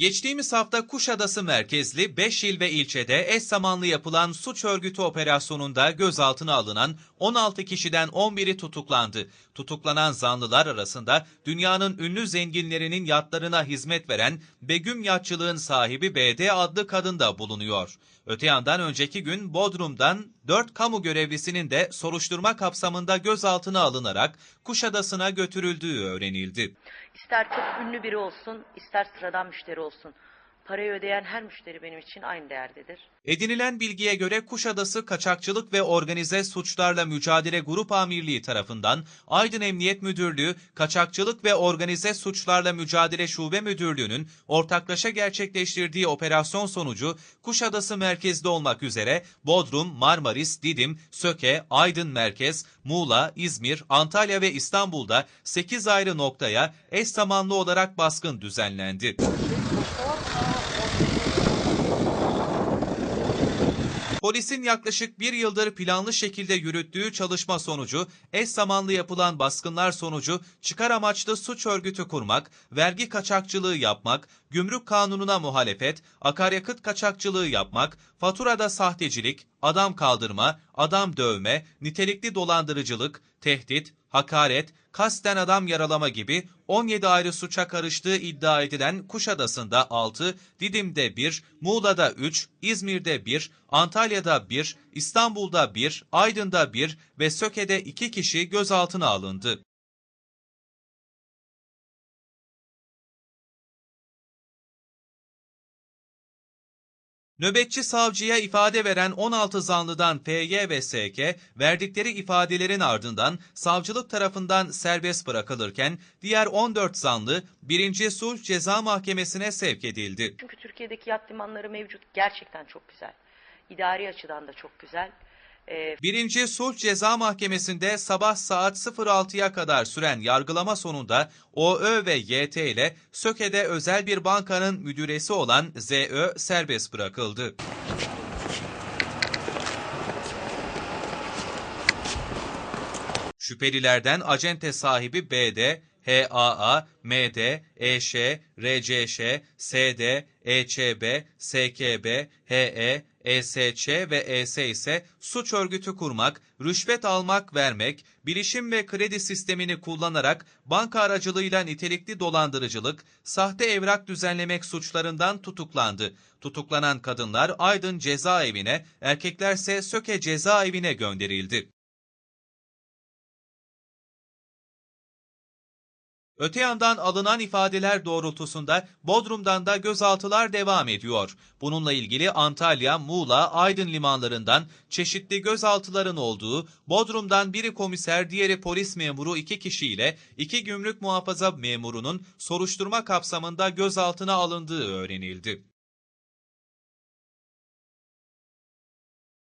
Geçtiğimiz hafta Kuşadası merkezli 5 il ve ilçede eş zamanlı yapılan suç örgütü operasyonunda gözaltına alınan 16 kişiden 11'i tutuklandı. Tutuklanan zanlılar arasında dünyanın ünlü zenginlerinin yatlarına hizmet veren Begüm Yatçılığın sahibi BD adlı kadın da bulunuyor. Öte yandan önceki gün Bodrum'dan 4 kamu görevlisinin de soruşturma kapsamında gözaltına alınarak Kuşadası'na götürüldüğü öğrenildi. İster çok ünlü biri olsun, ister sıradan müşteri olsun. Parayı ödeyen her müşteri benim için aynı değerdedir. Edinilen bilgiye göre Kuşadası Kaçakçılık ve Organize Suçlarla Mücadele Grup Amirliği tarafından Aydın Emniyet Müdürlüğü, Kaçakçılık ve Organize Suçlarla Mücadele Şube Müdürlüğü'nün ortaklaşa gerçekleştirdiği operasyon sonucu Kuşadası merkezde olmak üzere Bodrum, Marmaris, Didim, Söke, Aydın Merkez, Muğla, İzmir, Antalya ve İstanbul'da 8 ayrı noktaya eş zamanlı olarak baskın düzenlendi. Polisin yaklaşık bir yıldır planlı şekilde yürüttüğü çalışma sonucu, eş zamanlı yapılan baskınlar sonucu çıkar amaçlı suç örgütü kurmak, vergi kaçakçılığı yapmak, gümrük kanununa muhalefet, akaryakıt kaçakçılığı yapmak, faturada sahtecilik, adam kaldırma, adam dövme, nitelikli dolandırıcılık, tehdit, hakaret, kasten adam yaralama gibi 17 ayrı suça karıştığı iddia edilen Kuşadası'nda 6, Didim'de 1, Muğla'da 3, İzmir'de 1, Antalya'da 1, İstanbul'da 1, Aydın'da 1 ve Söke'de 2 kişi gözaltına alındı. Nöbetçi savcıya ifade veren 16 zanlıdan FY ve SK verdikleri ifadelerin ardından savcılık tarafından serbest bırakılırken diğer 14 zanlı 1. Sulh Ceza Mahkemesi'ne sevk edildi. Çünkü Türkiye'deki yat limanları mevcut. Gerçekten çok güzel. İdari açıdan da çok güzel. Ee, 1. Sulh Ceza Mahkemesi'nde sabah saat 06'ya kadar süren yargılama sonunda OÖ ve YT ile Söke'de özel bir bankanın müdüresi olan ZÖ serbest bırakıldı. Şüphelilerden acente sahibi BD, HAA, MD, EŞ, RCŞ, SD, EÇB, SKB, HE, ESÇ ve ES ise suç örgütü kurmak, rüşvet almak vermek, bilişim ve kredi sistemini kullanarak banka aracılığıyla nitelikli dolandırıcılık, sahte evrak düzenlemek suçlarından tutuklandı. Tutuklanan kadınlar Aydın cezaevine, erkeklerse Söke cezaevine gönderildi. Öte yandan alınan ifadeler doğrultusunda Bodrum'dan da gözaltılar devam ediyor. Bununla ilgili Antalya, Muğla, Aydın limanlarından çeşitli gözaltıların olduğu, Bodrum'dan biri komiser, diğeri polis memuru iki kişiyle iki gümrük muhafaza memurunun soruşturma kapsamında gözaltına alındığı öğrenildi.